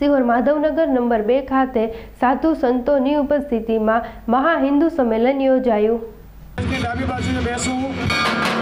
Sihor Madhavnagar number બે ખાતે સાધુ સંતોની ઉપસ્થિતિમાં મહા હિન્દુ સંમેલન યોજાયું. ડાબી બાજુએ બેસવું.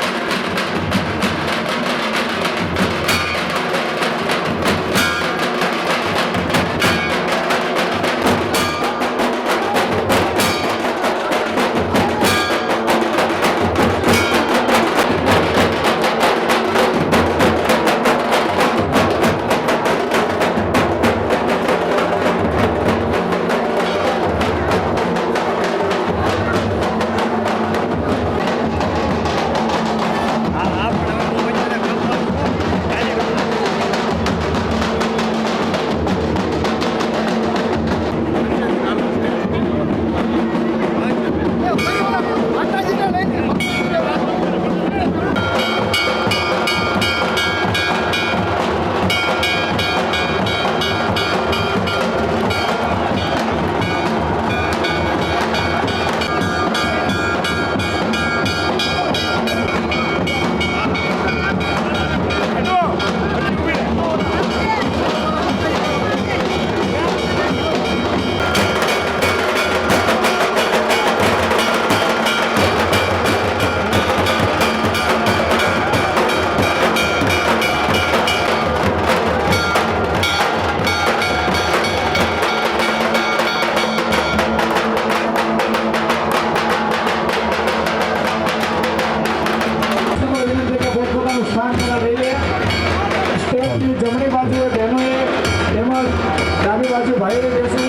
ડાબી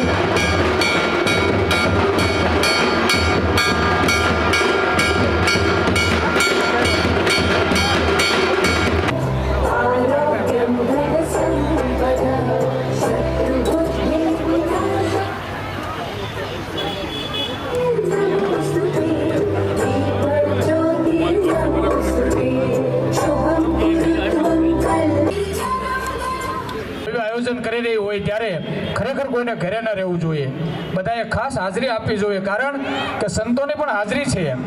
હાજરી આપવી જોઈએ, કારણ કે સંતોની પણ હાજરી છે એમ.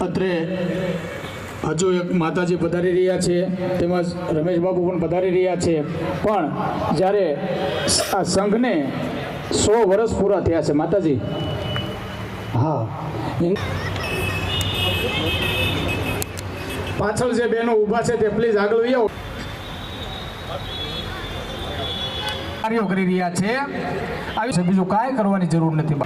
અત્રે હજુ એક માતાજી પધારી રહ્યા છે, તેમજ રમેશ બાબુ પણ પધારી રહ્યા છે. પણ જ્યારે આ સંઘને સો વર્ષ પૂરા થયા છે, માતાજી. હા. પાછળ જે બેનો ઊભા છે તે પ્લીઝ આગળ લઈ કાર્યો કરી રહ્યા છે. આવી બીજું કાંઈ કરવાની જરૂર નથી.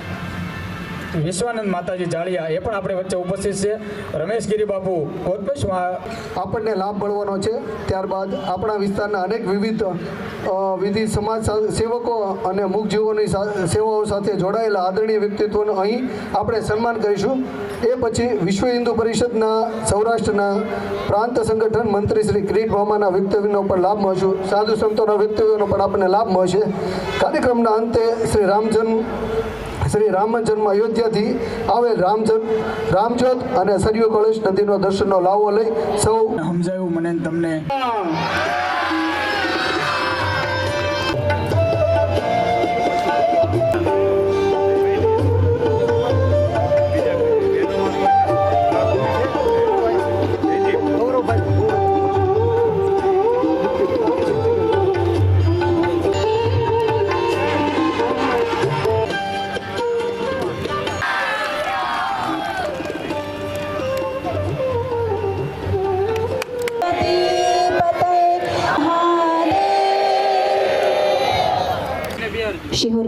વિશ્વાનંદ માતાજી જાળિયા એ પણ આપણે વચ્ચે ઉપસ્થિત છે. રમેશ બાપુ કોતપેશમાં આપણને લાભ મળવાનો છે. ત્યારબાદ આપણા વિસ્તારના અનેક વિવિધ વિધિ સમાજ સેવકો અને મૂકજીવોની સેવાઓ સાથે જોડાયેલા આદરણીય વ્યક્તિત્વનું અહીં આપણે સન્માન કરીશું. એ પછી વિશ્વ હિન્દુ પરિષદના સૌરાષ્ટ્રના પ્રાંત સંગઠન મંત્રી શ્રી કિરીટ મામાના વક્તવ્યનો પણ લાભ મળશું. સાધુ સંતોના વક્તવ્યનો પણ આપણને લાભ મળશે. કાર્યક્રમના અંતે શ્રી રામજન્મ શ્રી રામ જન્મ અયોધ્યાથી આવેલ રામજન રામજોત અને સરયુ કળશ નદીનો દર્શનનો લાવો લઈ સૌ સમજાયું મને તમને.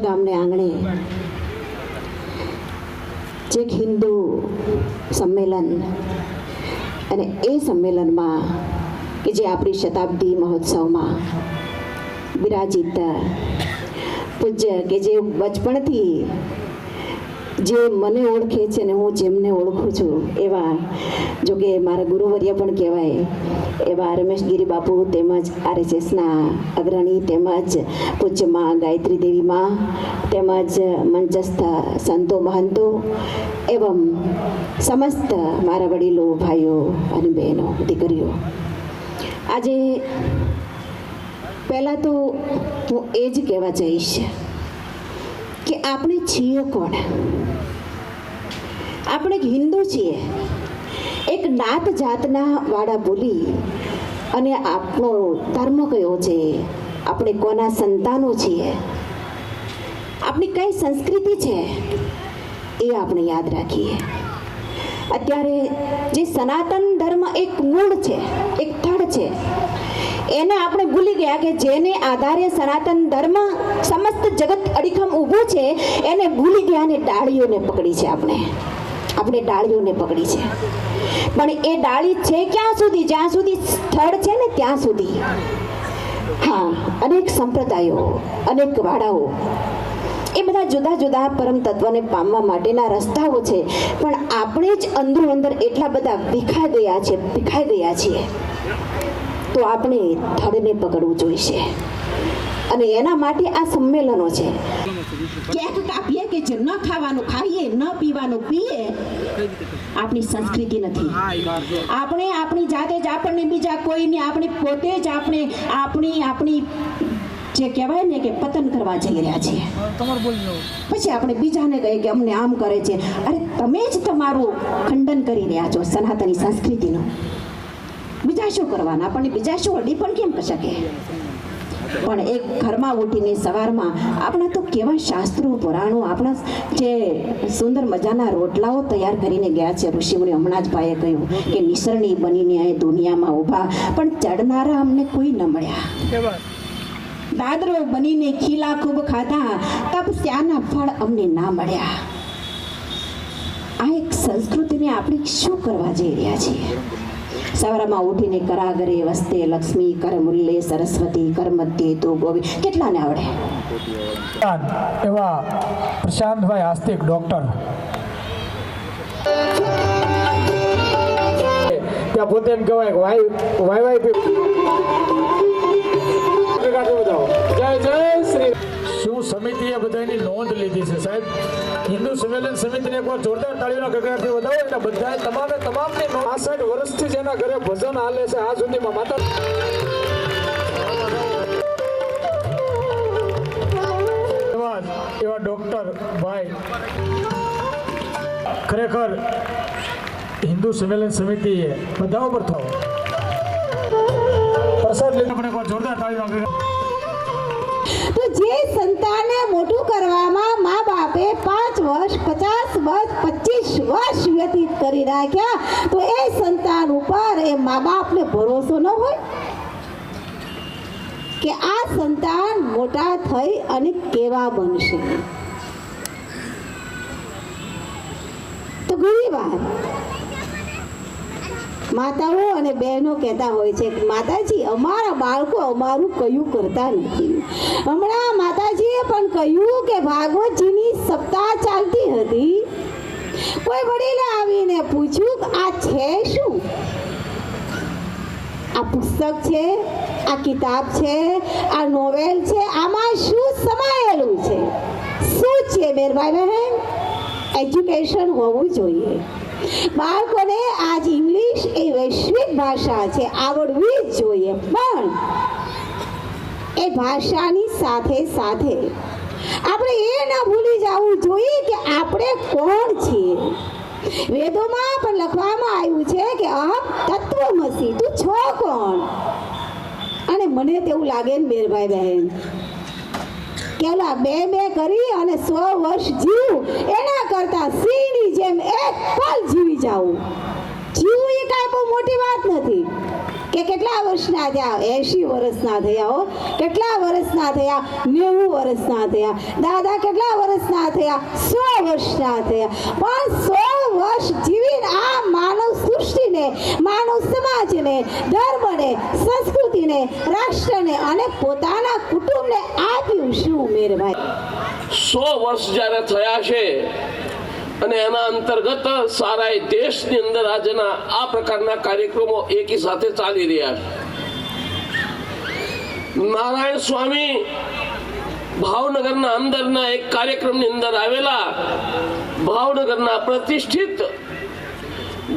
ગામને આંગણે જે હિન્દુ સંમેલન અને એ સંમેલનમાં કે જે આપણી શતાબ્દી મહોત્સવમાં બિરાજિત પૂજ્ય કે જે બચપણથી જે મને ઓળખે છે ને હું જેમને ઓળખું છું, એવા જો કે મારા ગુરુવર્ય પણ કહેવાય, એવા રમેશગીરી બાપુ તેમજ આરએસએસના અગ્રણી તેમજ પૂજ્યમાં ગાયત્રી દેવીમાં તેમજ મંચસ્થ સંતો મહંતો એવમ સમસ્ત મારા વડીલો, ભાઈઓ અને બહેનો, દીકરીઓ. આજે પહેલાં તો હું એ જ કહેવા જઈશ કે આપણે છીએ કોણ? આપણે એક હિન્દુ છીએ. એક નાત જાતના વાળા બોલી અને આપણો ધર્મ કયો છે? આપણે કોના સંતાનો છીએ? આપણી કઈ સંસ્કૃતિ છે? એ આપણે યાદ રાખીએ. અત્યારે જે સનાતન ધર્મ એક મૂળ છે, એક થડ છે, એને આપણે ભૂલી ગયા કે જેને આધારે સનાતન ધર્મ સમસ્ત જગત અડીખમ ઊભું છે, એને ભૂલી ગયા અને ડાળીઓને પકડી છે આપણે. આપણે ડાળીઓને પકડી છે. પણ એ ડાળી છે ક્યાં સુધી? જ્યાં સુધી સ્થળ છે ને ત્યાં સુધી. હા, અનેક સંપ્રદાયો, અનેક વાડાઓ, એ બધા જુદા જુદા પરમ તત્વને પામવા માટેના રસ્તાઓ છે. પણ આપણે જ અંદરો અંદર એટલા બધા ભીખાઈ ગયા છે, ભીખાઈ ગયા છીએ. તો આપણે થડને પકડવું જોઈશે. અને એના માટે આ સંમેલનો છે. ક્યાંક કાપીએ કે જે ન ખાવાનું ખાઈએ, ન પીવાનું પીએ, આપણી સંસ્કૃતિ નથી. આપણે આપણી જાતે જ આપણને બીજા કોઈને, આપણે પોતે જ આપણે આપણી આપણી જે કહેવાય ને કે પતન કરવા જઈ રહ્યા છીએ. પછી આપણે બીજાને કહીએ કે અમને આમ કરે છે. અરે, તમે જ તમારું ખંડન કરી રહ્યા છો સનાતની સંસ્કૃતિનું. બીજા શું કરવાના? આપણને બીજા શું અડી પણ કેમ શકે? પણ એક ઘરમાં ઉઠીને સવારમાં આપણા તો કેવા શાસ્ત્રો પુરાણો આપણા જે સુંદર મજાના રોટલાઓ તૈયાર કરીને ગયા છે. ઋષિમુનિ હમણાં જ ભાઈએ કહ્યું કે નિસરણી બનીને અહીં દુનિયામાં ઊભા પણ ચડનારા અમને કોઈ ન મળ્યા. દાદરો બનીને ખીલા ખૂબ ખાધા તપસ્યાના ફળ અમને ના મળ્યા. આ એક સંસ્કૃતિને આપણે શું કરવા જઈ રહ્યા છીએ? સવારમાં ઉઠીને કરાગરે વસ્તે લક્ષ્મી કર મુલ્લે સરસ્વતી કર મધ્યે તો ગોવિંદ કેટલાને આવડે એવા પ્રશાંતભાઈ આસ્તિક ડૉક્ટર ત્યાં પોતે એમ કહેવાય વાય વાય વાય. જય જય સમિતિએ બધાની નોંધ લીધી છે. સાહેબ, હિન્દુ સંમેલન સમિતિને એકવાર જોરદાર તાળીઓના ગગડાટથી વધાવો એટલે બધાએ તમામે તમામની પાસઠ વર્ષથી જેના ઘરે ભજન હાલે છે, આ સુધીમાં માતા એવા ડૉક્ટર ભાઈ ખરેખર હિન્દુ સંમેલન સમિતિએ બધા ઉપર થાવ. પ્રસાદ લીધો પણ એકવાર જોરદાર તાળીનો ગગડાટ તો જે સંતાનને મોટું કરવામાં મા બાપે પાંચ વર્ષ, પચાસ વર્ષ, પચીસ વર્ષ વ્યતીત કરી રાખ્યા, તો એ સંતાન ઉપર એ મા બાપને ભરોસો ન હોય કે આ સંતાન મોટા થઈ અને કેવા બનશે. તો ઘણી વાર માતાઓ અને બહેનો કહેતા હોય છે માતાજી, અમારા બાળકો અમારું કયું કરતા નથી. હમણાં માતાજીએ પણ કહ્યું કે, ભાગવતજીની સપ્તાહ ચાલતી હતી. કોઈ વડીલે આવીને પૂછ્યું આ છે શું? આ પુસ્તક છે, આ કિતાબ છે, આ નોવેલ છે, આમાં શું સમાયેલું છે? શું છે મેરભાઈ બહેન? એજ્યુકેશન હોવું જોઈએ. બાળકોને આજ ઇંગ્લિશ એ વૈશ્વિક ભાષા છે. આવડવી જ જોઈએ. પણ એ ભાષાની સાથે સાથે આપણે એ ના ભૂલી જવું જોઈએ કે આપણે કોણ છીએ. વેદોમાં પણ લખવામાં આવ્યું છે કે અહમ તત્વમસી. તું છો કોણ? અને મને તેવું લાગે ને મેરભાઈ બહેન. કે બે બે કરી અને સો વર્ષ જીવું. એના કરતા સિંહની જેમ એક પલ જીવી જાવું જીવવું એ કાંઈ બહુ મોટી વાત નથી. કે કેટલા વર્ષના થયા? એંશી વર્ષના થયા હો. કેટલા વર્ષના થયા? નેવું વર્ષના થયા. દાદા કેટલા વર્ષના થયા? સો વર્ષના થયા. પણ સો વર્ષ જીવીને આ સમાજને, ધર્મને, સંસ્કૃતિને, રાષ્ટ્રને અને પોતાના કુટુંબને આપ્યું શું મેરભાઈ સો વર્ષ જ્યારે થયા છે અને એના અંતર્ગત સારા દેશની અંદર આજના આ પ્રકારના કાર્યક્રમો એકી સાથે ચાલી રહ્યા છે. નારાયણ સ્વામી ભાવનગરના અંદરના એક કાર્યક્રમની અંદર આવેલા ભાવનગરના પ્રતિષ્ઠિત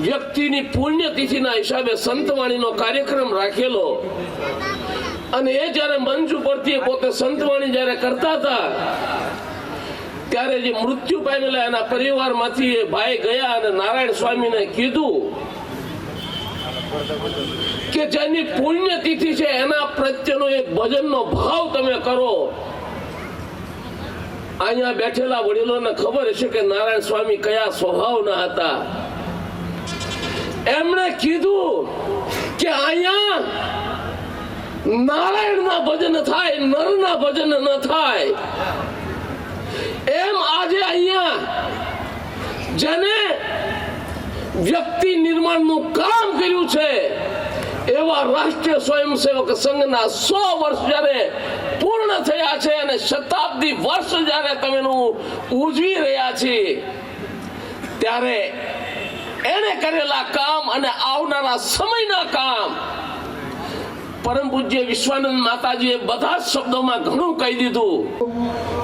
વ્યક્તિની પુણ્યતિથિના હિસાબે સંતવાણીનો કાર્યક્રમ રાખેલો. અને એ જ્યારે મંચ ઉપરથી પોતે સંતવાણી જ્યારે કરતા હતા, ત્યારે જે મૃત્યુ પામેલા એના પરિવારમાંથી એ ભાઈ ગયા અને નારાયણ સ્વામીને કીધું કે જેની પુણ્યતિથિ છે એના પ્રત્યેનો એક ભજનનો ભાવ તમે કરો. અહીંયા બેઠેલા વડીલોને ખબર હશે કે નારાયણ સ્વામી કયા સ્વભાવના હતા. એમણે કીધું કે અહીંયા નારાયણના ભજન થાય, નરના ભજન ન થાય. એમ આજે અહીંયા જેને વ્યક્તિ નિર્માણનું કામ કર્યું છે, એવા રાષ્ટ્રીય સ્વયંસેવક સંઘના સો વર્ષ જ્યારે પૂર્ણ થયા છે અને શતાબ્દી વર્ષ જ્યારે તમે ઉજવી રહ્યા છીએ, ત્યારે એણે કરેલા કામ અને આવનારા સમયના કામ. પરમ પૂજ્ય વિશ્વાનંદ માતાજીએ બધા શબ્દોમાં ઘણું કહી દીધું.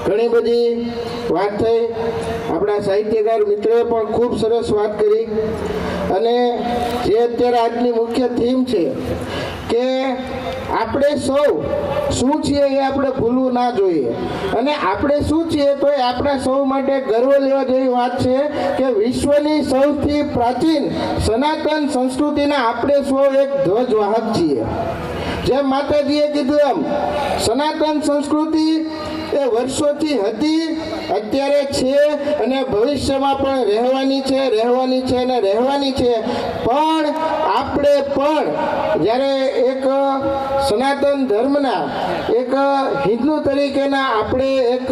ઘણી બધી વાત થઈ. આપણા સાહિત્યકાર મિત્રોએ પણ ખૂબ સરસ વાત કરી. અને જે અત્યારે આજની મુખ્ય થીમ છે કે આપણે સૌ શું છીએ એ આપણે ભૂલવું ના જોઈએ. અને આપણે શું છીએ તો એ આપણા સૌ માટે ગર્વ લેવા જેવી વાત છે કે વિશ્વની સૌથી પ્રાચીન સનાતન સંસ્કૃતિના આપણે સૌ એક ધ્વજવાહક છીએ. જેમ માતાજીએ કીધું એમ, સનાતન સંસ્કૃતિ એ વર્ષોથી હતી, અત્યારે છે અને ભવિષ્યમાં પણ રહેવાની છે રહેવાની છે અને રહેવાની છે. પણ આપણે પણ જ્યારે એક સનાતન ધર્મના, એક હિન્દુ તરીકેના આપણે એક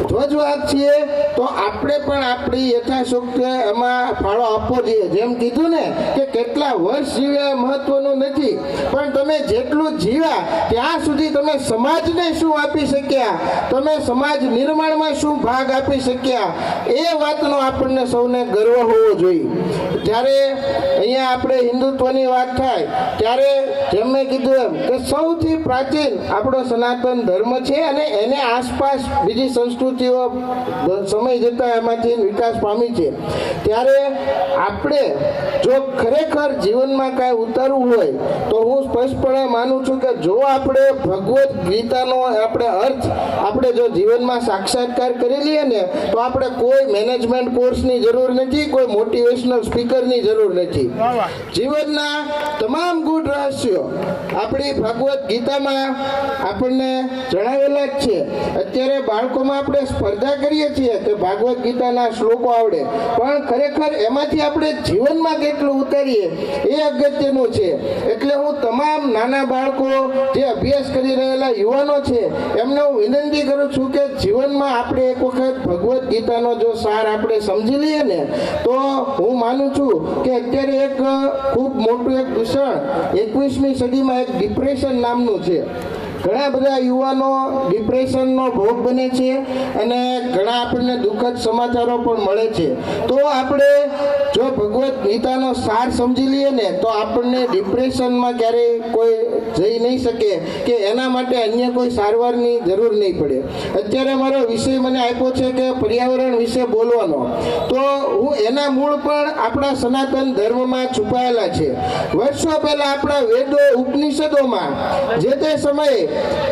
ધ્વજવાહક છીએ તો આપણે પણ આપણી યથાશક્તિ એમાં ફાળો આપવો જોઈએ. જેમ કીધું ને કે કેટલા વર્ષ જીવ્યા મહત્વનું નથી. પણ તમે જેટલું જીવ્યા, ત્યાં સુધી તમે સમાજને શું આપી શક્યા? તમે સમાજ નિર્માણમાં શું ભાગ આપી શક્યા? એ વાતનો આપણને સૌને ગર્વ હોવો જોઈએ. જ્યારે અહીંયા આપણે હિન્દુત્વની વાત થાય, ત્યારે જેમ મેં કીધું એમ કે સૌથી પ્રાચીન આપણો સનાતન ધર્મ છે અને એને આસપાસ બીજી સંસ્કૃતિઓ સમય જતાં એમાંથી વિકાસ પામી છે. ત્યારે આપણે જો ખરેખર જીવનમાં કાંઈ ઉતારવું હોય, તો હું સ્પષ્ટપણે માનું છું કે જો આપણે ભગવદ્ ગીતાનો આપણે અર્થ આપણે જો જીવનમાં સાક્ષાત્કાર કરી લઈએ ને, તો આપણે કોઈ મેનેજમેન્ટ કોર્સની જરૂર નથી, કોઈ મોટિવેશનલ સ્પીકરની જરૂર નથી. જીવનના તમામ ગુડ રહસ્યો આપણી ભગવદ્ ગીતામાં આપણને જણાવેલા જ છે. અત્યારે બાળકોમાં આપણે સ્પર્ધા કરીએ છીએ કે ભાગવદ્ ગીતાના શ્લોકો આવડે. પણ ખરેખર એમાંથી આપણે જીવનમાં કેટલું ઉતારીએ, એ અગત્યનું છે. એટલે હું તમામ નાના બાળકો, જે અભ્યાસ કરી રહેલા યુવાનો છે, એમને હું વિનંતી કરું છું કે જીવનમાં આપણે એક વખત ભગવદ્ ગીતાનો જો સાર આપણે સમજી લઈએ ને, તો હું માનું છું કે અત્યારે એક ખૂબ મોટું એક દૂષણ એકવીસમી સદીમાં એક ડિપ્રેશન નામનું છે. ઘણા બધા યુવાનો ડિપ્રેશનનો ભોગ બને છે અને ઘણા આપણને દુઃખદ સમાચારો પણ મળે છે. તો આપણે જો ભગવદ્ ગીતાનો સાર સમજી લઈએ ને, તો આપણને ડિપ્રેશનમાં ક્યારેય કોઈ જઈ નહીં શકે કે એના માટે અન્ય કોઈ સારવારની જરૂર નહીં પડે. અત્યારે મારો વિષય મને આપ્યો છે કે પર્યાવરણ વિશે બોલવાનો. તો હું એના મૂળ પણ આપણા સનાતન ધર્મમાં છુપાયેલા છે. વર્ષો પહેલાં આપણા વેદો ઉપનિષદોમાં જે તે સમયે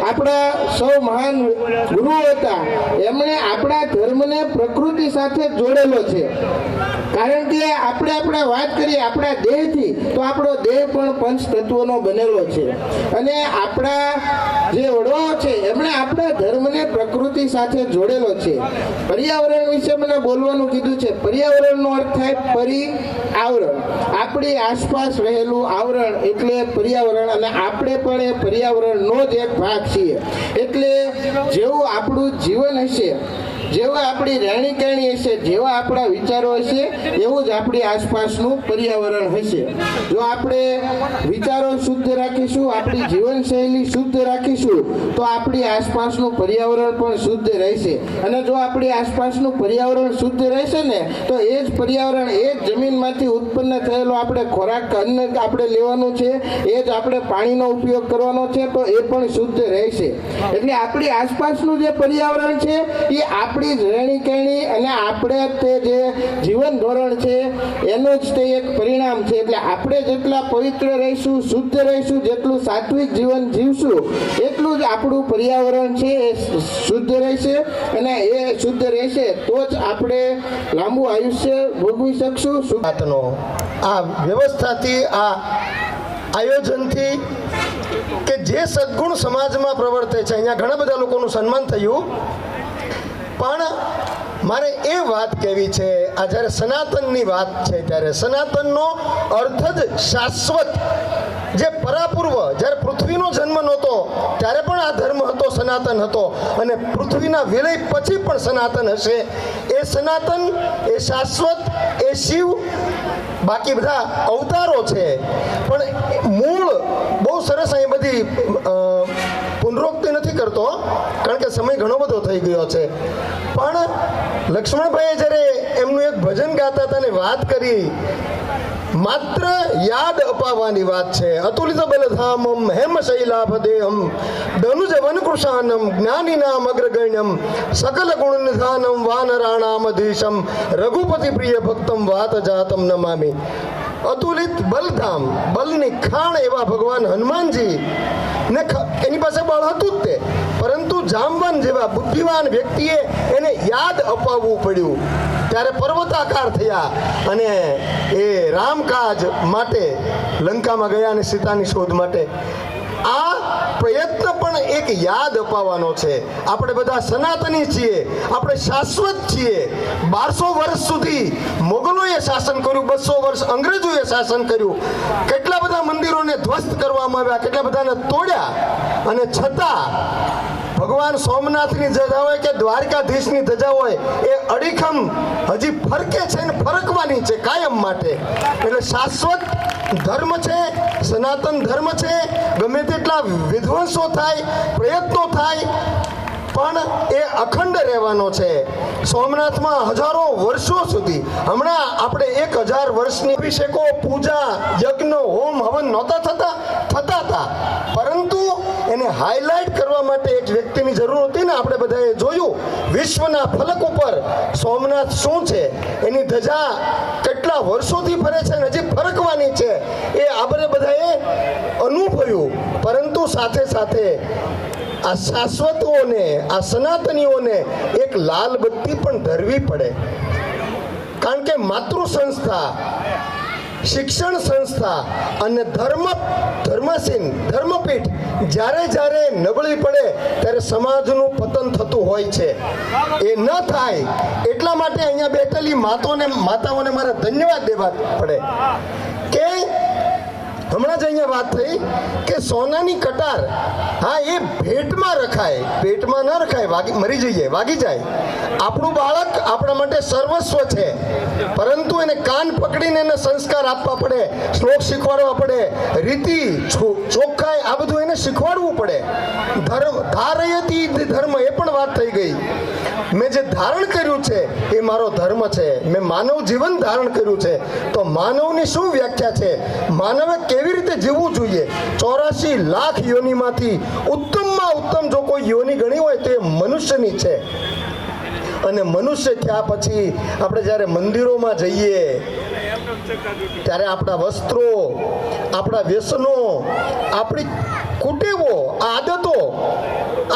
આપણા સૌ મહાન ગુરુ હતા. એમણે આપણા ધર્મને પ્રકૃતિ સાથે જોડેલો છે. કારણ કે આપણે આપણે વાત કરીએ આપણા દેહથી, તો આપણો દેહ પણ પંચ તત્વોનો બનેલો છે. અને આપણા જે વડવાઓ છે, એમણે આપણા ધર્મને પ્રકૃતિ સાથે જોડેલો છે. પર્યાવરણ વિશે મને બોલવાનું કીધું છે. પર્યાવરણનો અર્થ થાય પરી આવરણ. આપણી આસપાસ રહેલું આવરણ એટલે પર્યાવરણ, અને આપણે પણ એ પર્યાવરણનો જ એક ભાગ છીએ. એટલે જેવું આપણું જીવન હશે જેવા આપણી રહેણી કહેણી હશે, જેવા આપણા વિચારો હશે, એવું જ આપણી આસપાસનું પર્યાવરણ હશે. જો આપણે વિચારો શુદ્ધ રાખીશું, આપણી જીવનશૈલી શુદ્ધ રાખીશું, તો આપણી આસપાસનું પર્યાવરણ પણ શુદ્ધ રહેશે. અને જો આપણી આસપાસનું પર્યાવરણ શુદ્ધ રહેશે ને, તો એ જ પર્યાવરણ, એ જ જમીનમાંથી ઉત્પન્ન થયેલો આપણે ખોરાક, અન્ન આપણે લેવાનું છે, એ જ આપણે પાણીનો ઉપયોગ કરવાનો છે, તો એ પણ શુદ્ધ રહેશે. એટલે આપણી આસપાસનું જે પર્યાવરણ છે, એ આપણે આપણી રહેણી કહેણી અને આપણે તે જે જીવન ધોરણ છે, એનું જ તે એક પરિણામ છે. એટલે આપણે જેટલા પવિત્ર રહીશું, શુદ્ધ રહીશું, જેટલું સાત્વિક જીવન જીવશું, એટલું જ આપણું પર્યાવરણ છે, એ શુદ્ધ રહેશે અને એ શુદ્ધ રહેશે તો જ આપણે લાંબુ આયુષ્ય ભોગવી શકશું. સુવાતનો આ વ્યવસ્થાથી, આ આયોજનથી કે જે સદગુણ સમાજમાં પ્રવર્તે છે, અહીંયા ઘણા બધા લોકોનું સન્માન થયું. પણ મારે એ વાત કહેવી છે, આ જ્યારે સનાતનની વાત છે, ત્યારે સનાતનનો અર્થ જ શાશ્વત. જે પરાપૂર્વ, જ્યારે પૃથ્વીનો જન્મ નહોતો, ત્યારે પણ આ ધર્મ હતો, સનાતન હતો. અને પૃથ્વીના વિલય પછી પણ સનાતન હશે. એ સનાતન, એ શાશ્વત, એ શિવ, બાકી બધા અવતારો છે. પણ મૂળ બહુ સરસ અહીં બધી નથી કરતો, કારણ કે સમય ઘણો બધો થઈ ગયો છે. પણ લક્ષ્મણભાઈએ જ્યારે એમનું એક ભજન ગાતા હતા વાત કરી, માત્ર યાદ અપાવવાની વાત છે. અતુલિત બલધામમ, હેમ શૈલાભદેહમ, ધનુજ વનકૃષાનમ, જ્ઞાનીનામ અગ્રગણ્યમ, સકલ ગુણ નિધાનમ વાનરાણામધીશમ રઘુપતિ પ્રિય ભક્તમ વાત જાતમ નમામી. અતુલિત બલધામ, બલની ખાણ એવા ભગવાન હનુમાનજી. ને એની પાસે બળ હતું જ તે. પરંતુ જામવાન જેવા બુદ્ધિવાન વ્યક્તિએ એને યાદ અપાવવું પડ્યું. ત્યારે પર્વતાકાર થયા અને એ રામકાજ માટે લંકામાં ગયા અને સીતાની શોધ માટે આ પ્રયત્ન પણ એક યાદ અપાવવાનો છે. આપણે બધા સનાતની છીએ. આપણે શાશ્વત છીએ. બારસો વર્ષ સુધી મોગલોએ શાસન કર્યું, બસો વર્ષ અંગ્રેજોએ શાસન કર્યું. કેટલા બધા મંદિરોને ધ્વસ્ત કરવામાં આવ્યા, કેટલા બધાને તોડ્યા. અને છતાં ભગવાન સોમનાથની ધજા હોય કે દ્વારકાધીશની ધજા હોય, એ અડીખમ હજી ફરકે છે ને ફરકવાની છે કાયમ માટે. એટલે શાશ્વત ધર્મ છે, સનાતન ધર્મ છે, ગમે તેટલા વિધ્વંસો થાય, પ્રયત્નો થાય પણ એ અખંડ રહેવાનો છે. સોમનાથમાં હજારો વર્ષો સુધી, હમણાં આપણે એક હજાર વર્ષની અભિષેકો, પૂજા, યજ્ઞ, હોમ, હવન નહોતા થતા થતા હતા પરંતુ એને હાઇલાઇટ કરવા માટે એક વ્યક્તિની જરૂર હતી ને આપણે બધાએ જોયું, વિશ્વના ફલક ઉપર સોમનાથ શું છે? એની ધજા કેટલા વર્ષોથી ફરે છે અને હજી ફરકવાની છે? એ આપણે બધાએ અનુભવ્યું. પરંતુ સાથે સાથે આ શાશ્વતોને, આ સનાતનીઓને એક લાલ બત્તી પણ ધરવી પડે. કારણ કે માતૃ સંસ્થા શિક્ષણ સંસ્થા અને ધર્મ, ધર્મસીન, ધર્મપીઠ જ્યારે જ્યારે નબળી પડે ત્યારે સમાજનું પતન થતું હોય છે. એ ન થાય એટલા માટે અહીંયા બેઠેલી માતોને, માતાઓને મારે ધન્યવાદ દેવા પડે. કે હમણાં જ અહીંયા વાત થઈ કે સોનાની કટાર, હા, એ ભેટમાં રખાય પેટમાં ન રખાય, વાગી મરી જઈએ, વાગી જાય. આપણું બાળક આપણા માટે સર્વસ્વ છે. પરંતુ એને કાન પકડીને એને સંસ્કાર આપવા પડે, શ્લોક શીખવાડવા પડે, રીતિ ચોખ્ખાઈ, આ બધું એને શીખવાડવું પડે. ધર્મ, ધારયતી ધર્મ એ પણ વાત થઈ ગઈ. મેં જે ધારણ કર્યું છે એ મારો ધર્મ છે. મેં માનવ જીવન ધારણ કર્યું છે. તો માનવની શું વ્યાખ્યા છે? માનવે કેવી રીતે જીવવું જોઈએ? ચોરાસી લાખ યોનિમાંથી ઉત્તમમાં ઉત્તમ જો કોઈ યોનિ ગણી હોય તો એ મનુષ્યની છે. અને મનુષ્ય થયા પછી આપણે જ્યારે મંદિરોમાં જઈએ, ત્યારે આપણા વસ્ત્રો, આપણા વ્યસનો, આપણી કુટેવો આદતો,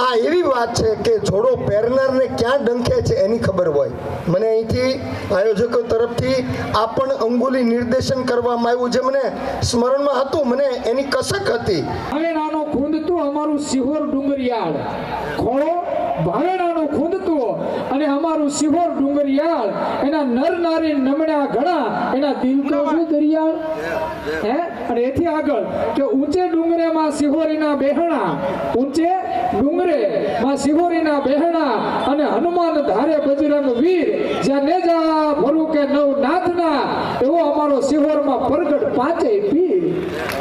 આ એવી વાત છે કે જોડો પહેરનારને ક્યાં ડંખે છે એની ખબર હોય. મને અહીંથી આયોજકો તરફથી આ પણ અંગુલી નિર્દેશન કરવામાં આવ્યું જે મને સ્મરણમાં હતું, મને એની કસક હતી. ભાવેણાનો ખૂંદતું અમારું સિહોર ડુંગરિયાળ. ખોળો ભાવેણાનો ખૂંદતું અને અમારું શિહોર ડુંગરિયાળ એના નર નારી નમણા ઘણા એના દિલ તો શું દરિયાળ હે? અને એથી આગળ કે ઊંચે ડુંગરેમાં શિહોરીના બેહણા ઊંચે ડુંગરે માં શિહોરીના બેહણા અને હનુમાન ધારે બજરંગ વીર જ્યાં ને જા ભરું કે નવ નાથના એવો અમારો શિહોરમાં પ્રગટ પાંચેય પીર.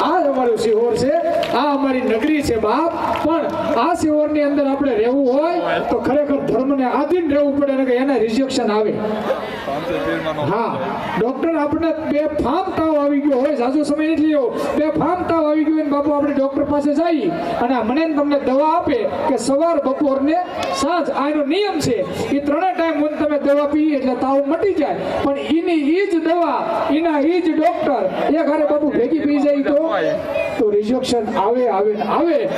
આ જ અમારું શિહોર છે. આ અમારી નગરી છે બાપ, પણ આ શિહોરની અંદર આપણે રહેવું હોય તો ખરેખર ધર્મને આધીન રહેવું પડે કે એને રિજેક્શન આવે. હા ડોક્ટર આપણે બે ફાર્મ તાવ આવી ગયો હોય જાજો સમય નથી લેવો બે ફાર્મ તાવ આવી ગયો બાપુ, આપણે ડોક્ટર પાસે જઈએ અને મને તમને દવા આપે કે સવાર બપોર ને સાંજ, આ નિયમ છે. એ ત્રણે ટાઈમ હું તમે દવા પી એટલે તાવ મટી જાય. પણ એની એ જ દવા, એના એ જ ડોક્ટર એક ઘરે બાપુ ભેગી પી જાય તો. તો આવે આવે આવે.